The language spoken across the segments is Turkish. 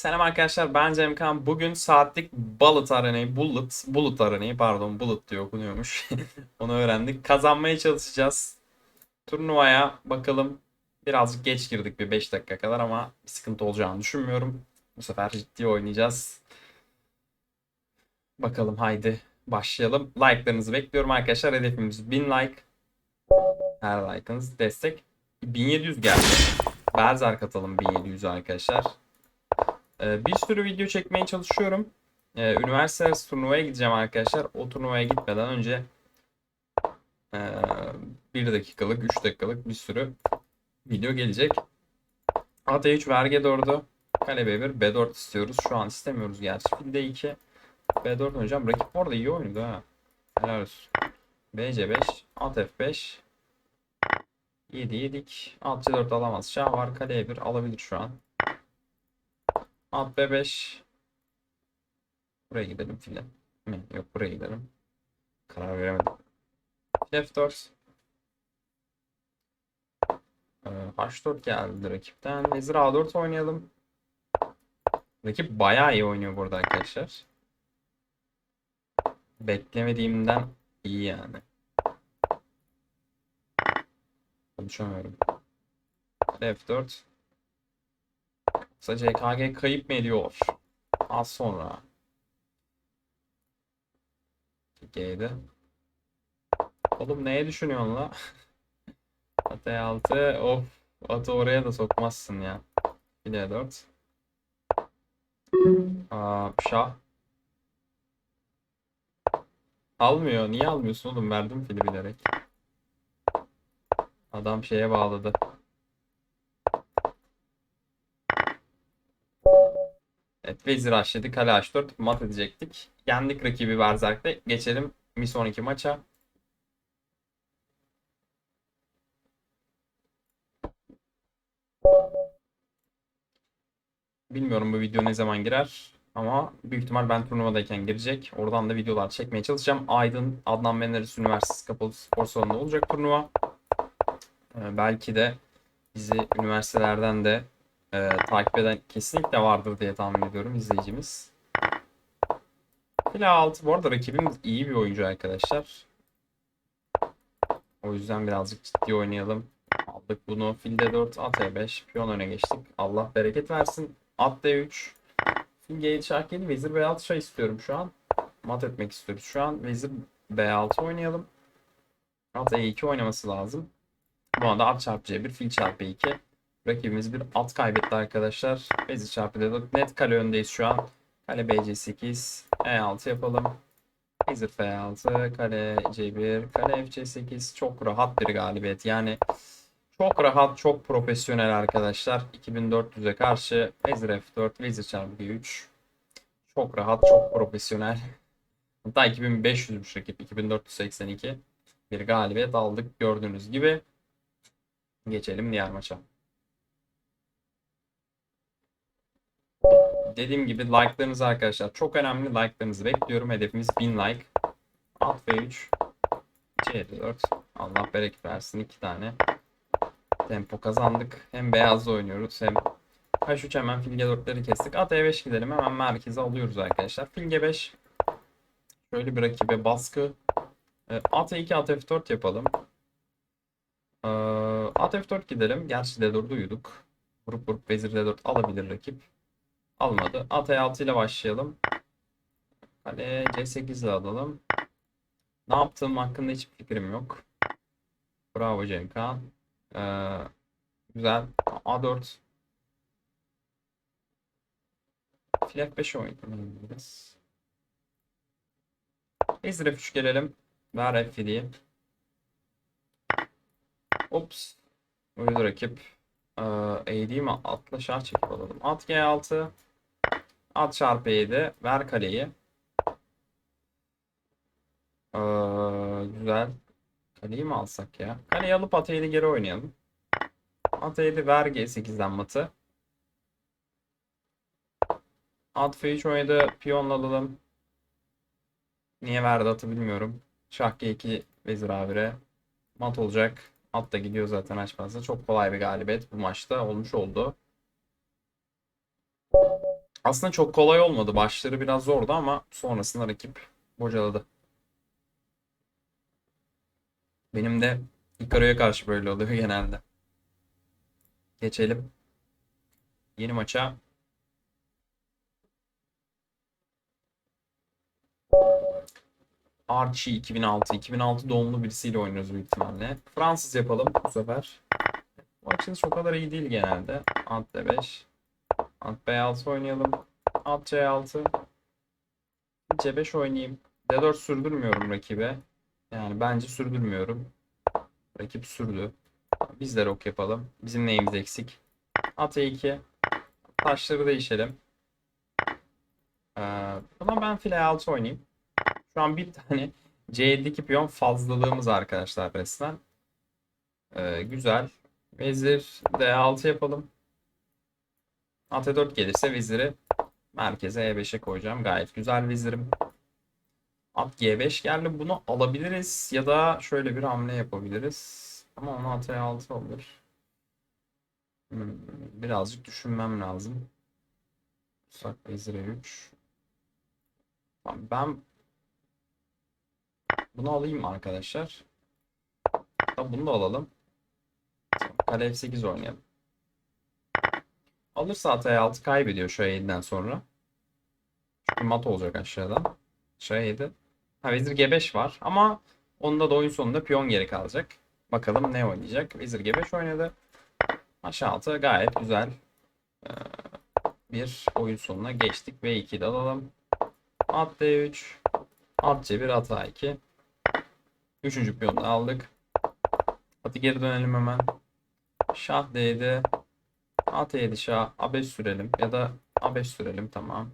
Selam arkadaşlar ben Cemkan. Bugün saatlik Bullet Arena'yı, Bullet, Bullet Arena'yı pardon Bullet diye okunuyormuş. Onu öğrendik. Kazanmaya çalışacağız. Turnuvaya bakalım. Birazcık geç girdik bir 5 dakika kadar ama bir sıkıntı olacağını düşünmüyorum. Bu sefer ciddi oynayacağız. Bakalım haydi başlayalım. Like'larınızı bekliyorum arkadaşlar. Hedefimiz 1000 like. Her like'ınız destek. 1700 geldi. Berserk atalım 1700 arkadaşlar. Ee, bir sürü video çekmeye çalışıyorum. Ee, üniversite turnuvaya gideceğim arkadaşlar. O turnuvaya gitmeden önce 1 dakikalık, 3 dakikalık bir sürü video gelecek. AT3 verge doğru. Kale B1, B4 istiyoruz. Şu an istemiyoruz gerçi. Filde 2, B4 oynayacağım. Rakip orada iyi oynadı ha. Helal olsun. BC5, at F5. 7 yedik. Alt C4 alamaz. Şah var. Kale E1 alabilir şu an. At B5. Buraya gidelim file. Mi? Yok buraya gidelim. Karar veremedim. File F4. Ee, H4 geldi rakipten. Vezir A4 oynayalım. Rakip bayağı iyi oynuyor burada arkadaşlar. Beklemediğimden iyi yani. Konuşamıyorum. F4. Yoksa CKG kayıp mı ediyor? Az sonra. G'de. Oğlum neye düşünüyorsun la? At E6. Of. Atı oraya da sokmazsın ya. Bir de 4. Aa, şah. Almıyor. Niye almıyorsun oğlum? Verdim fili bilerek. Adam şeye bağladı. Vezir H7, Kale H4 mat edecektik. Yendik rakibi Berserk'te. Geçelim bir sonraki maça. Bilmiyorum bu video ne zaman girer. Ama büyük ihtimal ben turnuvadayken girecek. Oradan da videolar çekmeye çalışacağım. Aydın Adnan Menderes Üniversitesi Kapalı Spor Salonu'nda olacak turnuva. Ee, belki de bizi üniversitelerden de e, takip eden kesinlikle vardır diye tahmin ediyorum izleyicimiz. File 6 bu arada rakibimiz iyi bir oyuncu arkadaşlar. O yüzden birazcık ciddi oynayalım. Aldık bunu. Filde 4, at E5. Piyon öne geçtik. Allah bereket versin. At D3. Fil G7 şah 7. Vezir B6 şah istiyorum şu an. Mat etmek istiyoruz. Şu an Vezir B6 oynayalım. At E2 oynaması lazım. Bu anda at çarpı C1, fil çarpı 2. Rakibimiz bir at kaybetti arkadaşlar. Vezir çarpı D4. Net kale öndeyiz şu an. Kale BC8. E6 yapalım. Vezir F6. Kale C1. Kale FC8. Çok rahat bir galibiyet. Yani çok rahat, çok profesyonel arkadaşlar. 2400'e karşı Vezir F4. Vezir çarpı G3. Çok rahat, çok profesyonel. Hatta 2500'müş rakip. 2482. Bir galibiyet aldık gördüğünüz gibi. Geçelim diğer maça. Dediğim gibi like'larınız arkadaşlar çok önemli. Like'larınızı bekliyorum. Hedefimiz 1000 like. Alt V3. C4. Allah bereket versin. iki tane. Tempo kazandık. Hem beyazla oynuyoruz hem H3 hemen fil G4'leri kestik. At E5 gidelim. Hemen merkeze alıyoruz arkadaşlar. Fil G5. Şöyle bir rakibe baskı. Ee, At E2 at F4 yapalım. Ee, At F4 gidelim. Gerçi D4'da uyuduk. Vurup vurup Vezir D4 alabilir rakip. Almadı. At E6 ile başlayalım. Kale C8 ile alalım. Ne yaptığım hakkında hiçbir fikrim yok. Bravo Cemkan. Ee, güzel. A4. Fil F5 oynayabiliriz. Vezir F3 gelelim. Ver F7'yi. Ops. Uyudu rakip. Ee, eğileyim mi? Atla şah çekip alalım. At G6. At çarpı 7. Ver kaleyi. Ee, güzel. Kaleyi mi alsak ya? Kaleyi alıp at 7 geri oynayalım. At 7 ver G8'den matı. At F3 oynadı. Piyonla alalım. Niye verdi atı bilmiyorum. Şah G2 vezir A1'e. Mat olacak. At da gidiyor zaten açmazsa. Çok kolay bir galibiyet bu maçta olmuş oldu. Aslında çok kolay olmadı. Başları biraz zordu ama sonrasında rakip bocaladı. Benim de Hikaru'ya karşı böyle oluyor genelde. Geçelim. Yeni maça. Archie 2006. 2006 doğumlu birisiyle oynuyoruz büyük ihtimalle. Fransız yapalım bu sefer. Bu açılış o kadar iyi değil genelde. Ant D5. Ant B6 oynayalım. At C6. C5 oynayayım. D4 sürdürmüyorum rakibe. Yani bence sürdürmüyorum. Rakip sürdü. Biz de rok yapalım. Bizim neyimiz eksik? At E2. Taşları değişelim. Ee, buna ben file 6 oynayayım. Şu an bir tane C7'deki piyon fazlalığımız arkadaşlar resmen. Ee, güzel. Vezir D6 yapalım. At E4 gelirse veziri merkeze E5'e koyacağım. Gayet güzel vezirim. At G5 geldi. Bunu alabiliriz ya da şöyle bir hamle yapabiliriz. Ama onu at E6 olur. Hmm, birazcık düşünmem lazım. Sak vezir E3. Tamam, ben bunu alayım arkadaşlar. Bunu da alalım. Kale F8 oynayalım. Alırsa at E6 kaybediyor şu E7'den sonra. Çünkü mat olacak aşağıdan. Şu E7. Ha vezir G5 var ama onda da oyun sonunda piyon geri kalacak. Bakalım ne oynayacak. Vezir G5 oynadı. Aşağı altı gayet güzel bir oyun sonuna geçtik. V2'de alalım. At D3. At C1 at A2. Üçüncü piyonu aldık. Hadi geri dönelim hemen. Şah D7. At E7 şah. A5 sürelim. Ya da A5 sürelim tamam.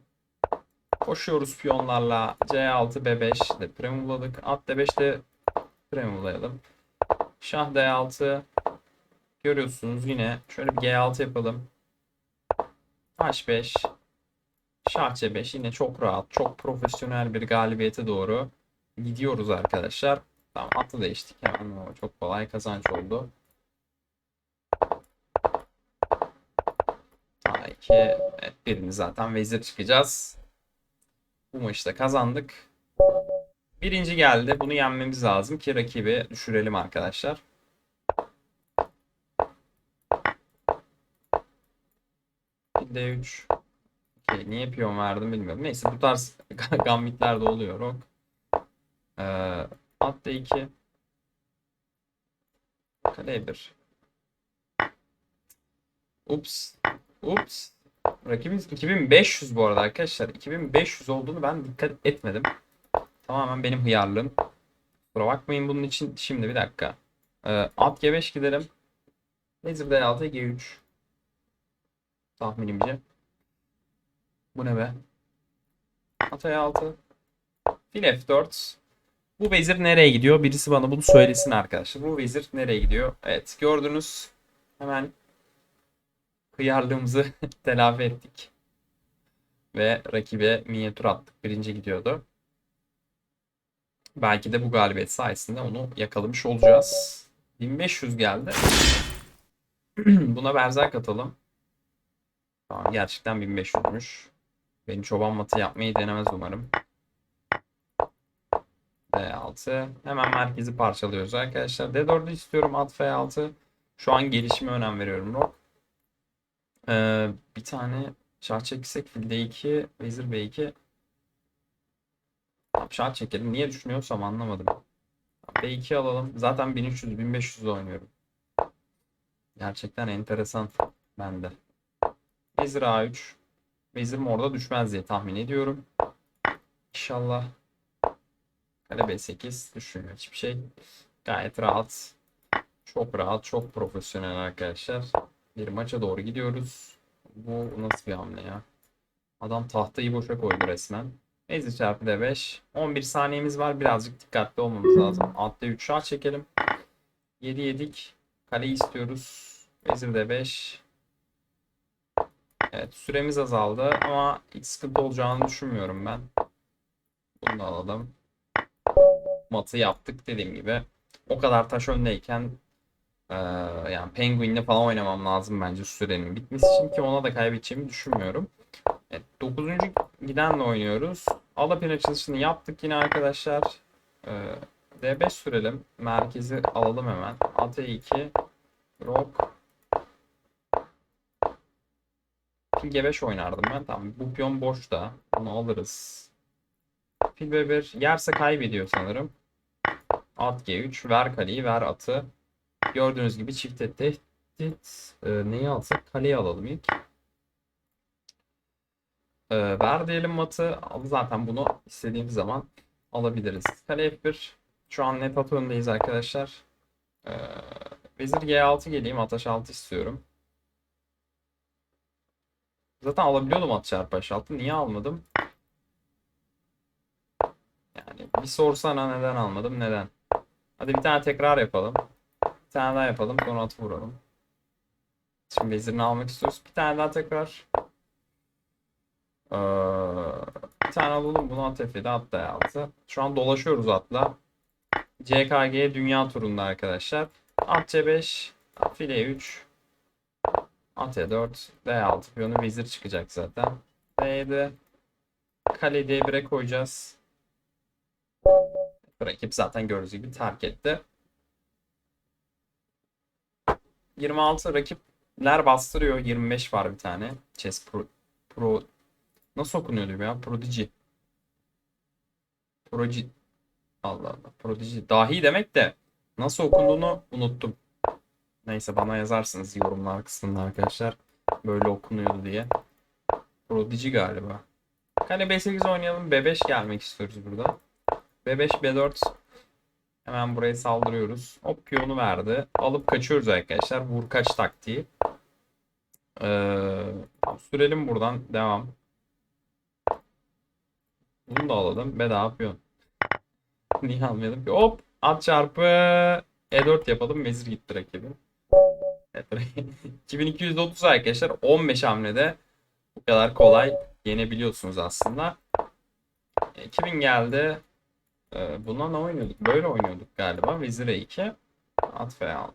Koşuyoruz piyonlarla. C6 B5 de premuladık. At D5 de premulayalım. Şah D6. Görüyorsunuz yine. Şöyle bir G6 yapalım. H5. Şah C5 yine çok rahat, çok profesyonel bir galibiyete doğru gidiyoruz arkadaşlar. Tamam atı değiştik hemen. O çok kolay kazanç oldu. A2. Evet, birini zaten vezir çıkacağız. Bu maçı da kazandık. Birinci geldi. Bunu yenmemiz lazım ki rakibi düşürelim arkadaşlar. D3. Okey, niye piyon verdim bilmiyorum. Neyse bu tarz gambitler de oluyor. Rok. Ee, at D2. Kale 1. Ups. Ups. Rakibimiz 2500 bu arada arkadaşlar. 2500 olduğunu ben dikkat etmedim. Tamamen benim hıyarlığım. Kusura bakmayın bunun için. Şimdi bir dakika. Ee, at G5 gidelim. Vezir D6 G3. Tahminimce. Bu ne be? At E6. Fil F4. Bu vezir nereye gidiyor? Birisi bana bunu söylesin arkadaşlar. Bu vezir nereye gidiyor? Evet gördünüz. Hemen hıyarlığımızı telafi ettik. Ve rakibe minyatür attık. Birinci gidiyordu. Belki de bu galibiyet sayesinde onu yakalamış olacağız. 1500 geldi. Buna berserk atalım. Tamam gerçekten 1500'müş. Benim çoban matı yapmayı denemez umarım. D6. Hemen merkezi parçalıyoruz arkadaşlar. D4'ü istiyorum at F6. Şu an gelişime önem veriyorum Rock. Ee, bir tane şah çeksek fil D2, vezir B2. Tamam, şah çekelim. Niye düşünüyorsam anlamadım. B2 alalım. Zaten 1300-1500 oynuyorum. Gerçekten enteresan bende. Vezir A3. Vezirim orada düşmez diye tahmin ediyorum. İnşallah. Kale B8 düşmüyor hiçbir şey. Gayet rahat. Çok rahat, çok profesyonel arkadaşlar. Bir maça doğru gidiyoruz. Bu nasıl bir hamle ya? Adam tahtayı boşa koydu resmen. Vezir çarpı D5. 11 saniyemiz var. Birazcık dikkatli olmamız lazım. Alt D3 şah çekelim. 7 yedik. Kaleyi istiyoruz. Vezir D5. Evet süremiz azaldı ama hiç sıkıntı olacağını düşünmüyorum ben. Bunu da alalım. Matı yaptık dediğim gibi. O kadar taş öndeyken eee, yani Penguin'le falan oynamam lazım bence sürenin bitmesi için ki ona da kaybedeceğimi düşünmüyorum. Evet, 9. gidenle oynuyoruz. Alapin açılışını yaptık yine arkadaşlar. Ee, D5 sürelim. Merkezi alalım hemen. At E2. Rock. Fil G5 oynardım ben. Tamam bu piyon boşta. Bunu alırız. Fil B1 yerse kaybediyor sanırım. At G3. Ver kaleyi ver atı. Gördüğünüz gibi çifte tehdit. Ee, neyi alsak? Kaleyi alalım ilk. Ee, ver diyelim matı. Zaten bunu istediğimiz zaman alabiliriz. Kale F1. Şu an net at öndeyiz arkadaşlar. Ee, Vezir G6 geleyim. Ataş 6 istiyorum. Zaten alabiliyordum at çarpı H6. Niye almadım? Yani bir sorsana neden almadım? Neden? Hadi bir tane tekrar yapalım. Tane daha yapalım. Sonra atı vuralım. Şimdi vezirini almak istiyoruz. Bir tane daha tekrar. Ee, bir tane alalım. Bunu at F7, at D6. Şu an dolaşıyoruz atla. CKG dünya turunda arkadaşlar. At C5, file 3, at E4, D6 piyonu vezir çıkacak zaten. D7, kale D1'e koyacağız. Rakip zaten gördüğünüz gibi terk etti. 26 rakipler bastırıyor. 25 var bir tane. Chess Pro, Pro Nasıl okunuyordu ya? Prodigy. Prodigy. Allah Allah. Prodigy. Dahi demek de nasıl okunduğunu unuttum. Neyse bana yazarsınız yorumlar kısmında arkadaşlar. Böyle okunuyordu diye. Prodigy galiba. Kale B8 oynayalım. B5 gelmek istiyoruz burada. B5, B4. Hemen buraya saldırıyoruz. Hop piyonu verdi. Alıp kaçıyoruz arkadaşlar. Vur kaç taktiği. Ee, sürelim buradan. Devam. Bunu da alalım. Bedava piyon. Niye almayalım ki? Hop! At çarpı E4 yapalım. Vezir gitti rakibin. Evet, 2230 arkadaşlar. 15 hamlede bu kadar kolay yenebiliyorsunuz aslında. 2000 geldi. Ee, Buna ne oynuyorduk? Böyle oynuyorduk galiba. Vezir E2. At F6.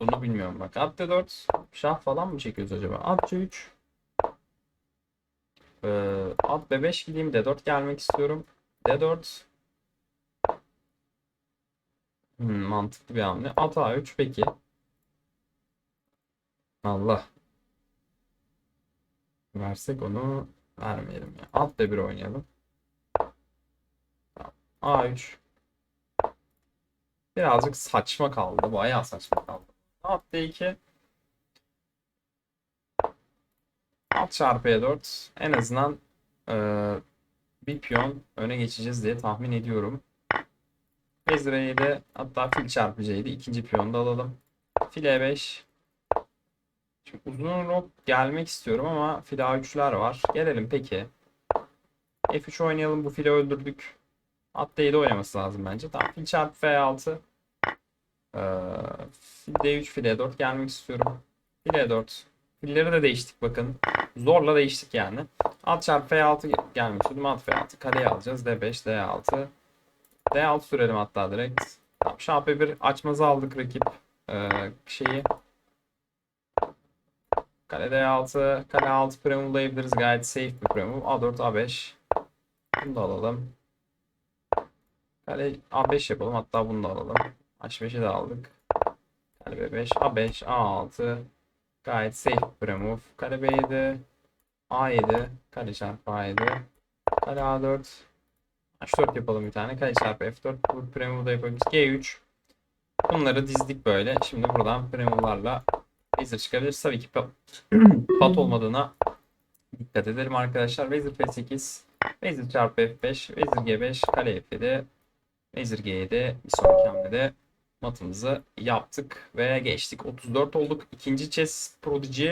Bunu bilmiyorum bak. At D4. Şah falan mı çekiyoruz acaba? At C3. Ee, at B5 gideyim. D4 gelmek istiyorum. D4. Hmm, mantıklı bir hamle. At A3 peki. Allah. Versek onu vermeyelim ya. At B1 oynayalım. Tamam. A3. Birazcık saçma kaldı. Bayağı saçma kaldı. At D2. At çarpı E4. En azından eee, bir piyon öne geçeceğiz diye tahmin ediyorum. Vezir E7 hatta fil çarpı C7 ikinci piyonu da alalım. Fil E5. Şimdi uzun rok gelmek istiyorum ama fil A3'ler var. Gelelim peki. F3 oynayalım. Bu fili öldürdük. At D7 oynaması lazım bence. Tamam fil çarpı F6. Ee, fil D3 fil E4 gelmek istiyorum. Fil E4. Filleri de değiştik bakın. Zorla değiştik yani. At çarpı F6 gelmiş. Dedim at F6. Kaleyi alacağız. D5, D6. D6 sürelim hatta direkt. Tamam, şah B1 açmazı aldık rakip ee, şeyi. Kale D6. Kale 6 premule'layabiliriz. Gayet safe bir premule. A4, A5. Bunu da alalım. Kale A5 yapalım. Hatta bunu da alalım. H5'i de aldık. Kale B5, A5, A6. Gayet safe bir premove. Kale B7. A7. Kale çarpı A7. Kale A4. H4 yapalım bir tane. Kale çarpı F4. Bu premove'da da yapabiliriz. G3. Bunları dizdik böyle. Şimdi buradan premove'larla vezir çıkabiliriz. Tabii ki pa- pat olmadığına dikkat edelim arkadaşlar. Vezir F8. Vezir çarpı F5. Vezir G5. Kale F7. Vezir G7. Bir sonraki hamlede matımızı yaptık ve geçtik. 34 olduk. İkinci chess prodigy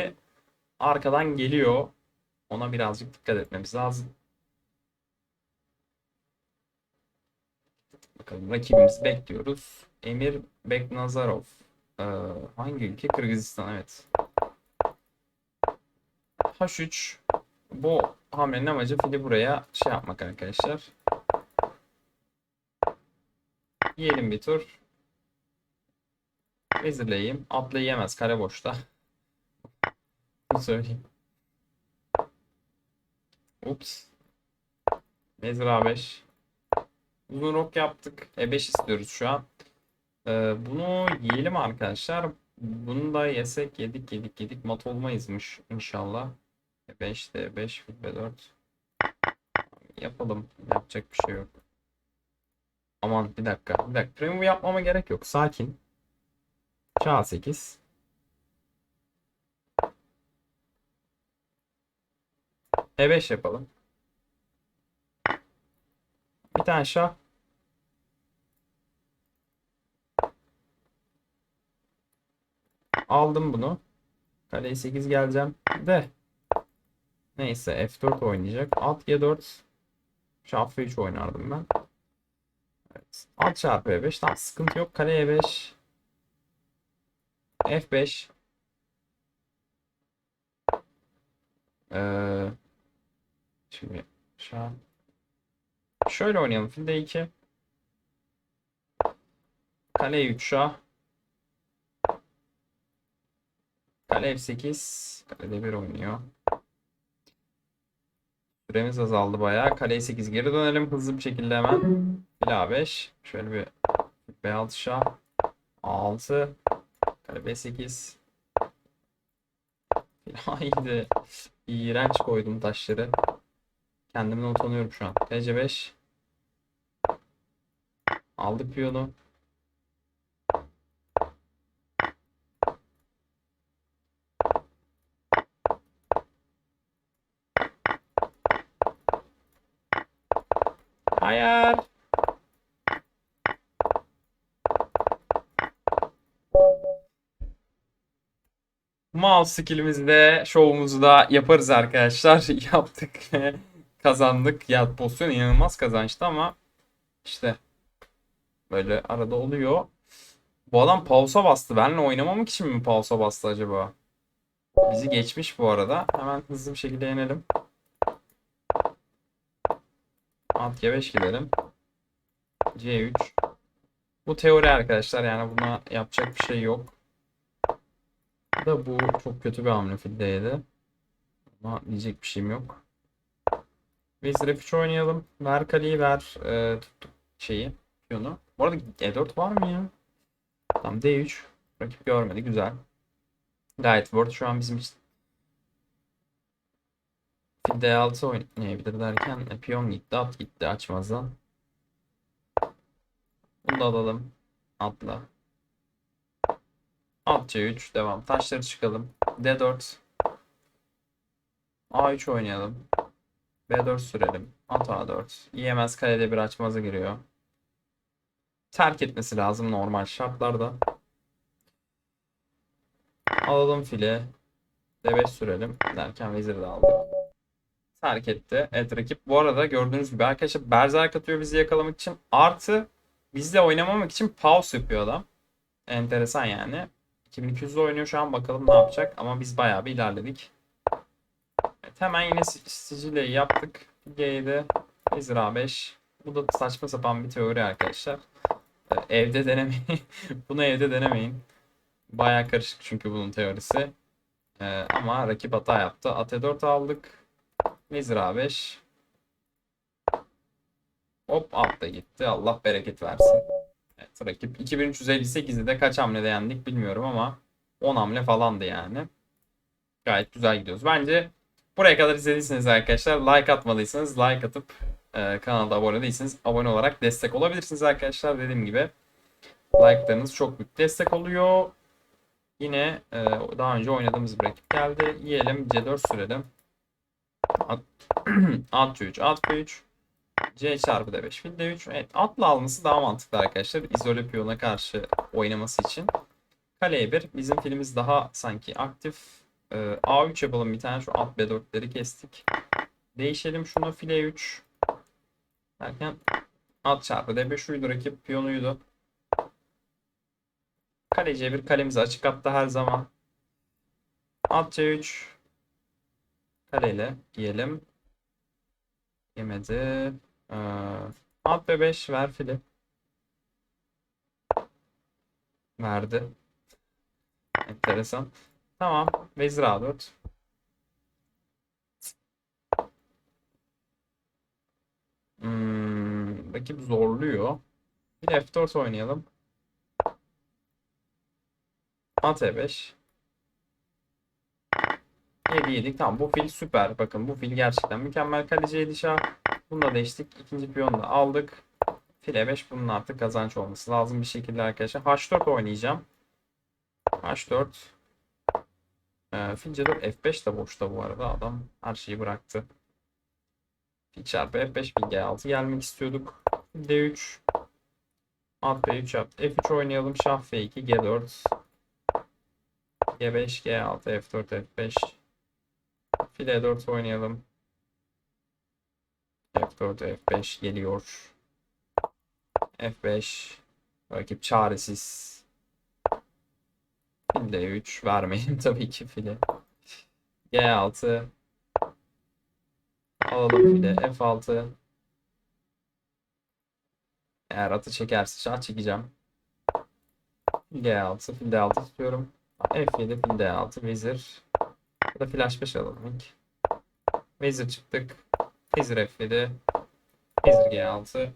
arkadan geliyor. Ona birazcık dikkat etmemiz lazım. Bakalım rakibimizi bekliyoruz. Emir Beknazarov. Ee, hangi ülke? Kırgızistan evet. H3 bu hamlenin amacı fili buraya şey yapmak arkadaşlar. Yiyelim bir tur. Vezirleyeyim. Atla yiyemez. Kare boşta. Bunu söyleyeyim. Ups. Vezir A5. Uzun rok yaptık. E5 istiyoruz şu an. Ee, bunu yiyelim arkadaşlar. Bunu da yesek yedik yedik yedik mat olmayızmış inşallah. E5 D5 fil B4. Yapalım. Yapacak bir şey yok. Aman bir dakika. Bir dakika. Premium yapmama gerek yok. Sakin. Çağ 8. E5 yapalım. Bir tane şah. Aldım bunu. Kaleye 8 geleceğim. De. Neyse F4 oynayacak. At G4. Şah F3 oynardım ben. At çarpı E5. Tamam sıkıntı yok. Kale E5. F5. Ee, şimdi şah. Şöyle oynayalım. Fil D2. Kale E3 şah. Kale F8. Kale D1 oynuyor. Süremiz azaldı bayağı. Kale 8 geri dönelim hızlı bir şekilde hemen. Fil A5. Şöyle bir B6 şah. A6. Kale B8. Fil A7. İğrenç koydum taşları. Kendimden utanıyorum şu an. Kale C5. Aldık piyonu. Hayır. Mouse skillimizi de şovumuzu da yaparız arkadaşlar. Yaptık kazandık. Ya pozisyon inanılmaz kazançtı ama işte böyle arada oluyor. Bu adam pausa bastı. Benle oynamamak için mi pausa bastı acaba? Bizi geçmiş bu arada. Hemen hızlı bir şekilde yenelim. Alt G5 gidelim. C3. Bu teori arkadaşlar yani buna yapacak bir şey yok. Da bu çok kötü bir hamle fildeydi. Ama diyecek bir şeyim yok. Vezir F3 oynayalım. Ver kaleyi ver. E, tuttuk şeyi. Piyonu. Bu arada E4 var mı ya? Tamam D3. Rakip görmedi. Güzel. Gayet word şu an bizim için. Fil D6 oynayabilir derken e, piyon gitti. At gitti açmazdan. Bunu da alalım. Atla. At C3 devam. Taşları çıkalım. D4. A3 oynayalım. B4 sürelim. At A4. Yiyemez kalede bir açmaza giriyor. Terk etmesi lazım normal şartlarda. Alalım file. D5 sürelim. Derken veziri de aldık. Terk etti. Evet rakip bu arada gördüğünüz gibi arkadaşlar Berserk atıyor bizi yakalamak için. Artı bizle oynamamak için pause yapıyor adam. Enteresan yani. 2200'de oynuyor şu an bakalım ne yapacak. Ama biz bayağı bir ilerledik. Evet, hemen yine sicilyeyi yaptık. G'de Vezir A5. Bu da saçma sapan bir teori arkadaşlar. Ee, Evde denemeyin. Bunu evde denemeyin. Bayağı karışık çünkü bunun teorisi. Ee, ama rakip hata yaptı. At E4 aldık. Vezir A5. Hop altta gitti. Allah bereket versin. Evet rakip 2358'i de kaç hamlede yendik bilmiyorum ama 10 hamle falandı yani. Gayet güzel gidiyoruz. Bence buraya kadar izlediyseniz arkadaşlar like atmadıysanız like atıp e, kanalda abone değilseniz abone olarak destek olabilirsiniz arkadaşlar. Dediğim gibi like'larınız çok büyük destek oluyor. Yine e, daha önce oynadığımız bir rakip geldi. Yiyelim C4 sürelim. At, at 3 at 3 C çarpı D5 fil D3. Evet atla alması daha mantıklı arkadaşlar. İzole piyona karşı oynaması için. Kale 1 bizim filimiz daha sanki aktif. Ee, A3 yapalım bir tane şu at B4'leri kestik. Değişelim şunu file 3. Derken at çarpı D5 uydu rakip piyonuydu. Kale C1 kalemizi açık hatta her zaman. At C3. Kaleyle diyelim. Yemedi. Ee, at ve 5 ver fili. Verdi. Enteresan. Tamam. Vezir A4. Hmm, rakip zorluyor. Bir de F4 oynayalım. At E5. 7 yedik. Tamam bu fil süper. Bakın bu fil gerçekten mükemmel. Kaleci 7 şah. Bunu da değiştik. İkinci piyonu da aldık. Fil E5 bunun artık kazanç olması lazım bir şekilde arkadaşlar. H4 oynayacağım. H4. Ee, fil C4 F5 de boşta bu arada. Adam her şeyi bıraktı. Fil çarpı F5 fil G6 gelmek istiyorduk. D3. At B3 yap. F3 oynayalım. Şah F2 G4. G5 G6 F4 F5. Fil E4 oynayalım. F4 F5 geliyor. F5 rakip çaresiz. Fil D3 vermeyin tabii ki fili. G6 alalım file F6 eğer atı çekerse şah çekeceğim. G6 fil D6 tutuyorum. F7 fil D6 vezir. Ya da flash 5 alalım ilk. Vezir çıktık. Vezir F7. Vezir G6.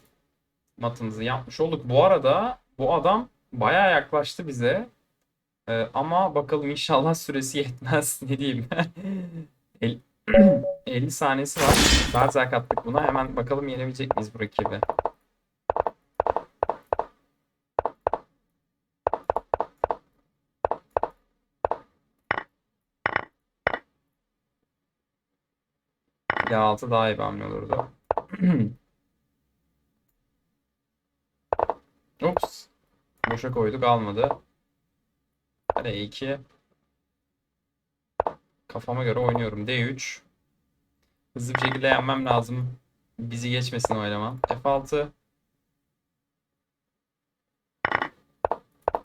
Matımızı yapmış olduk. Bu arada bu adam bayağı yaklaştı bize. Ee, ama bakalım inşallah süresi yetmez. Ne diyeyim. El- 50 saniyesi var. Berserk attık buna. Hemen bakalım yenebilecek miyiz bu rakibi. D6 daha iyi bir hamle olurdu. Ups. Boşa koyduk almadı. Kale 2. Kafama göre oynuyorum. D3. Hızlı bir şekilde yenmem lazım. Bizi geçmesin oynamam. F6.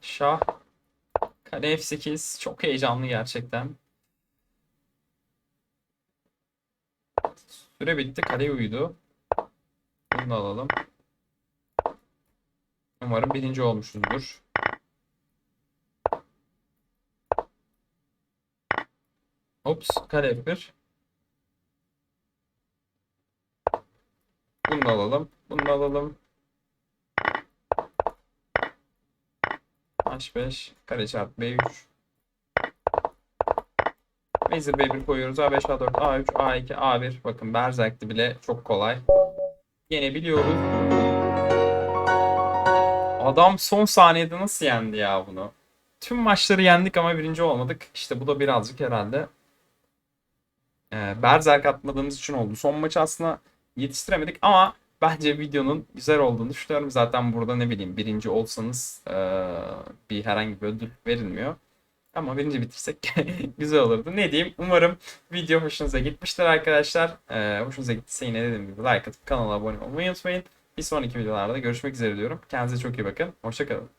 Şah. Kale F8. Çok heyecanlı gerçekten. Süre bitti. Kale uyudu. Bunu da alalım. Umarım birinci olmuşuzdur. Ops, kare F1. Bunu alalım. Bunu alalım. H5, kare çarpı B3. Vezir B1 koyuyoruz. A5, A4, A3, A2, A1. Bakın Berserk'ti bile çok kolay. Yenebiliyoruz. Adam son saniyede nasıl yendi ya bunu? Tüm maçları yendik ama birinci olmadık. İşte bu da birazcık herhalde e, Berserk atmadığımız için oldu. Son maçı aslında yetiştiremedik ama bence videonun güzel olduğunu düşünüyorum. Zaten burada ne bileyim birinci olsanız e, bir herhangi bir ödül verilmiyor. Ama birinci bitirsek güzel olurdu. Ne diyeyim? Umarım video hoşunuza gitmiştir arkadaşlar. E, hoşunuza gittiyse yine dediğim gibi like atıp kanala abone olmayı unutmayın. Bir sonraki videolarda görüşmek üzere diyorum. Kendinize çok iyi bakın. Hoşçakalın.